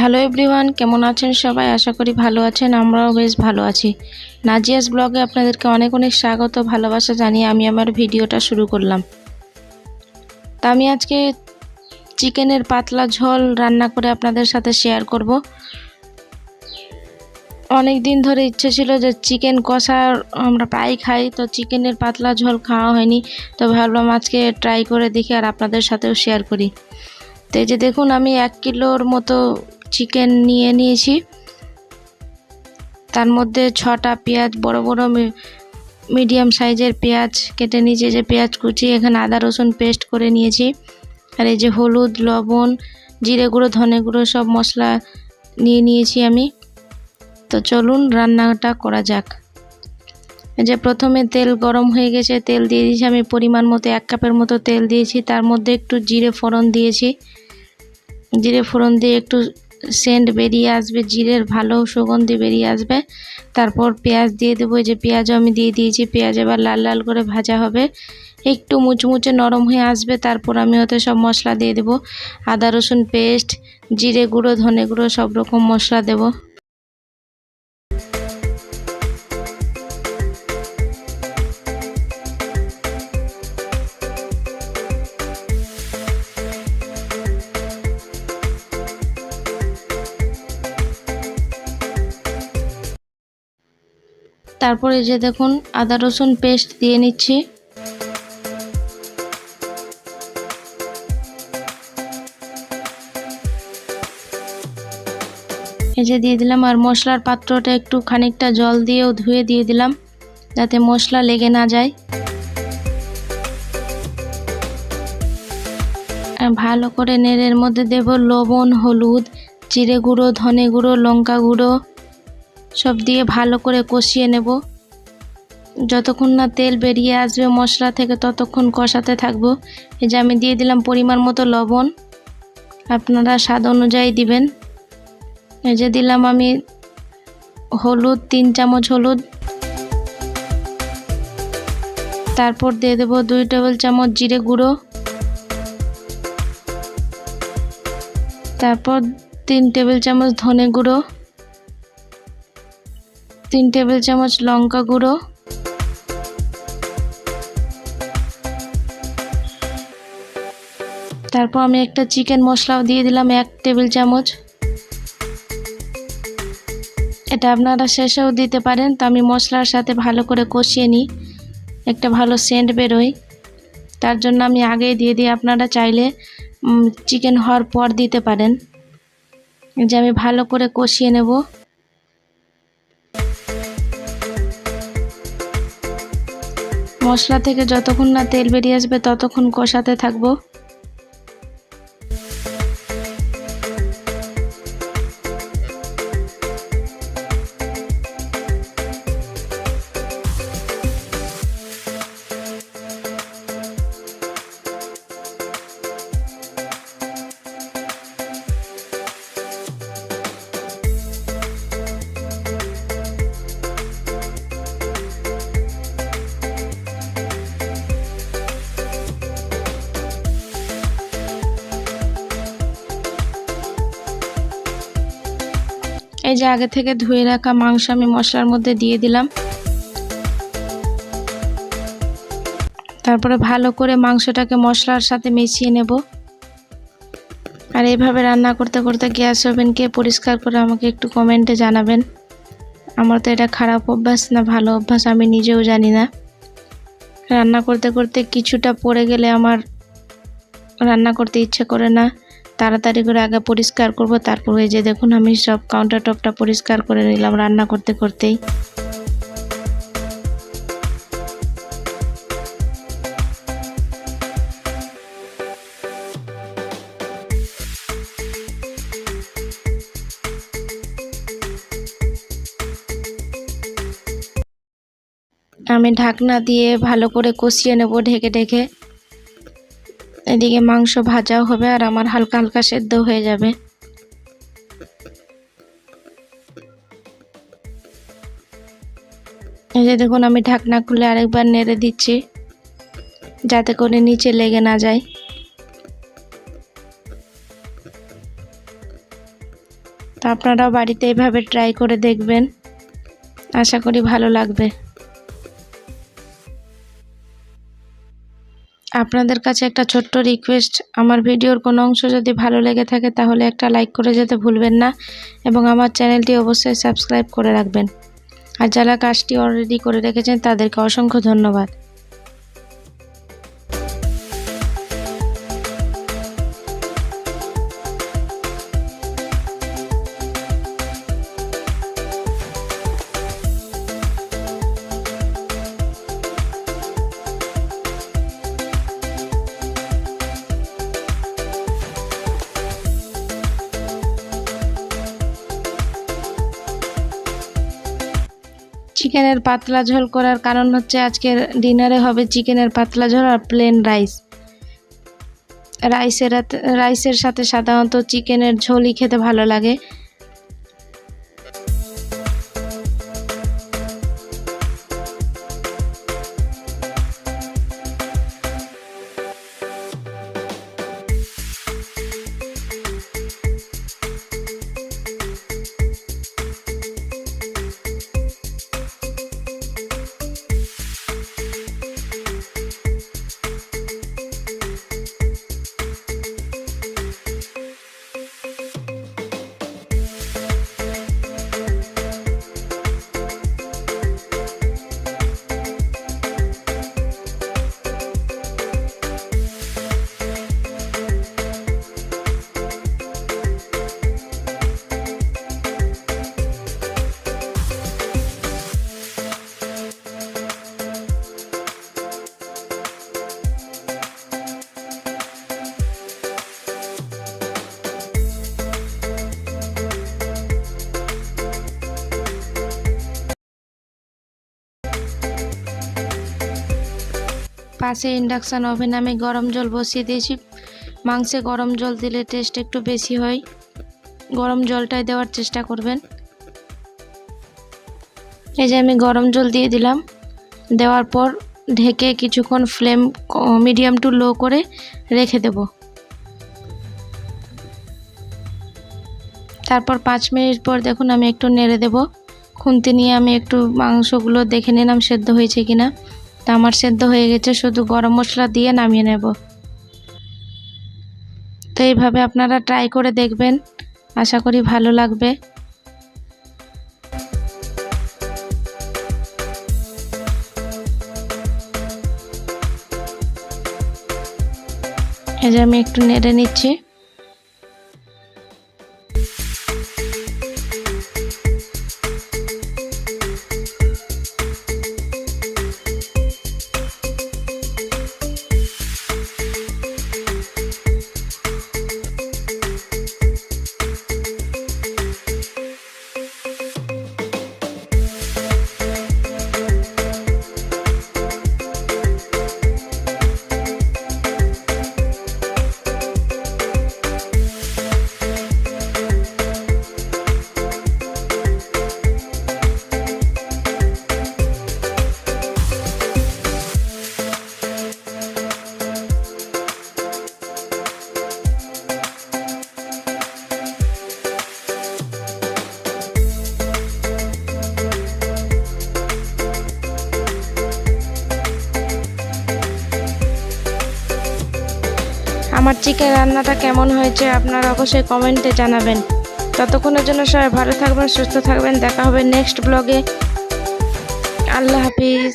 Hello everyone কেমন আছেন সবাই? আশা করি ভালো আছেন, আমরাও বেশ ভালো আছি। নাজিয়াস ব্লগে আপনাদেরকে অনেক অনেক স্বাগত, ভালোবাসা জানিয়ে আমি আমার ভিডিওটা শুরু করলাম। তা আমি আজকে চিকেনের পাতলা ঝোল রান্না করে আপনাদের সাথে শেয়ার করব। অনেক দিন ধরে ইচ্ছে ছিল যে চিকেন কষা, আমরা প্রায় খাই, তো চিকেনের পাতলা ঝোল খাওয়া হয়নি, তো ভাবলাম আজকে ট্রাই করে দেখি আর আপনাদের সাথেও শেয়ার করি। তো এই যে দেখুন, আমি এক কিলোর মতো চিকেন নিয়ে নিয়েছি। তার মধ্যে ছটা পেঁয়াজ, বড় বড় মিডিয়াম সাইজের পেঁয়াজ কেটে নিয়েছি যে পেঁয়াজ কুচি, এখানে আদা, রসুন পেস্ট করে নিয়েছি। আর এই যে হলুদ, লবণ, জিরে গুঁড়ো, ধনে গুঁড়ো সব মশলা নিয়ে নিয়েছি আমি। তো চলুন রান্নাটা করা যাক। যে প্রথমে তেল গরম হয়ে গেছে, তেল দিয়ে দিয়েছি আমি পরিমাণ মতো, এক কাপের মতো তেল দিয়েছি। তার মধ্যে একটু জিরে ফোড়ন দিয়েছি। জিরে ফোড়ন দিয়ে একটু সেন্ট বেরিয়ে আসবে, জিরের ভালো সুগন্ধি বেরিয়ে আসবে। তারপর পেঁয়াজ দিয়ে দেবো যে পেঁয়াজও আমি দিয়ে দিয়েছি, পেঁয়াজ এবার লাল লাল করে ভাজা হবে। একটু মুচমুচে নরম হয়ে আসবে, তারপর আমি ওতে সব মশলা দিয়ে দেবো। আদা রসুন পেস্ট, জিরে গুঁড়ো, ধনে গুঁড়ো, সব রকম মশলা দেবো। তারপরে যে দেখুন আদা রসুন পেস্ট দিয়ে নিচ্ছি। এই যে দিয়ে দিলাম আর মশলার পাত্রটা একটু খানিকটা জল দিয়েও ধুয়ে দিয়ে দিলাম, যাতে মশলা লেগে না যায়। ভালো করে নেড়ের মধ্যে দেব লবণ, হলুদ, জিরে গুঁড়ো, ধনে গুঁড়ো, লঙ্কা গুঁড়ো। সব দিয়ে ভালো করে কষিয়ে নেব। যতক্ষণ না তেল বেরিয়ে আসবে মশলা থেকে ততক্ষণ কষাতে থাকব। এই যে আমি দিয়ে দিলাম পরিমাণ মতো লবণ। আপনারা স্বাদ অনুযায়ী দিবেন। এই যে দিলাম আমি হলুদ, তিন চামচ হলুদ। তারপর দিয়ে দেবো দুই টেবিল চামচ জিরে গুঁড়ো। তারপর তিন টেবিল চামচ ধনে গুঁড়ো। তিন টেবিল চামচ লঙ্কা গুঁড়ো। তারপর আমি একটা চিকেন মশলাও দিয়ে দিলাম এক টেবিল চামচ। এটা আপনারা শেষেও দিতে পারেন, তো আমি মশলার সাথে ভালো করে কষিয়ে নিই। একটা ভালো সেন্ট বেরোয়। তার জন্য আমি আগেই দিয়ে দিই, আপনারা চাইলে চিকেন হওয়ার পর দিতে পারেন। যে আমি ভালো করে কষিয়ে নেব। মশলা থেকে যতক্ষণ না তেল বেরিয়ে আসবে ততক্ষণ কষাতে থাকব। এই যে আগে থেকে ধুয়ে রাখা মাংস আমি মশলার মধ্যে দিয়ে দিলাম। তারপরে ভালো করে মাংসটাকে মশলার সাথে মিশিয়ে নেব। আর এইভাবে রান্না করতে করতে গ্যাস ওভেনকে পরিষ্কার করে আমাকে একটু কমেন্টে জানাবেন। আমার তো এটা খারাপ অভ্যাস না, ভালো অভ্যাস আমি নিজেও জানি না। রান্না করতে করতে কিছুটা পড়ে গেলে আমার রান্না করতে ইচ্ছে করে না। তাড়াতাড়ি করে আগে পরিষ্কার করব, তারপর ওই যে দেখুন আমি সব কাউন্টার টপটা পরিষ্কার করে নিলাম রান্না করতে করতেই। আমি ঢাকনা দিয়ে ভালো করে কষিয়ে নেব ঢেকে ঢেকে। এদিকে মাংস ভাজাও হবে আর আমার হালকা হালকা সেদ্ধ হয়ে যাবে। এই যে দেখুন, আমি ঢাকনা খুলে আরেকবার নেড়ে দিচ্ছি, যাতে করে নিচে লেগে না যায়। তো আপনারাও বাড়িতে এইভাবে ট্রাই করে দেখবেন। আশা করি ভালো লাগবে। আপনাদের কাছে একটা ছোট্ট রিকোয়েস্ট আমার ভিডিওর কোনো অংশ যদি ভালো লেগে থাকে তাহলে একটা লাইক করে যেতে ভুলবেন না এবং আমার চ্যানেলটি অবশ্যই সাবস্ক্রাইব করে রাখবেন। আর যারা কাজটি অলরেডি করে রেখেছেন তাদেরকে অসংখ্য ধন্যবাদ। চিকেনের পাতলা ঝোল করার কারণ হচ্ছে আজকের ডিনারে হবে চিকেনের পাতলা ঝোল আর প্লেন রাইস রাইসের রাইসের সাথে সাধারণত চিকেনের ঝোলই খেতে ভালো লাগে। পাশে ইন্ডাকশান ওভেন, আমি গরম জল বসিয়ে দিয়েছি। মাংসে গরম জল দিলে টেস্ট একটু বেশি হয়। গরম জলটাই দেওয়ার চেষ্টা করবেন। এই যে আমি গরম জল দিয়ে দিলাম। দেওয়ার পর ঢেকে কিছুক্ষণ ফ্লেম মিডিয়াম টু লো করে রেখে দেব। তারপর পাঁচ মিনিট পর দেখুন আমি একটু নেড়ে দেব। খুন্তি নিয়ে আমি একটু মাংসগুলো দেখে নিলাম সেদ্ধ হয়েছে কিনা। তা আমার সেদ্ধ হয়ে গেছে, শুধু গরম মশলা দিয়ে নামিয়ে নেব। তো এইভাবে আপনারা ট্রাই করে দেখবেন, আশা করি ভালো লাগবে। এই যে আমি একটু নেড়ে নিচ্ছি। আমার চিকেন রান্নাটা কেমন হয়েছে আপনারা অবশ্যই কমেন্টে জানাবেন। ততক্ষণের জন্য সবাই ভালো থাকবেন, সুস্থ থাকবেন। দেখা হবে নেক্সট ব্লগে। আল্লাহ হাফিজ।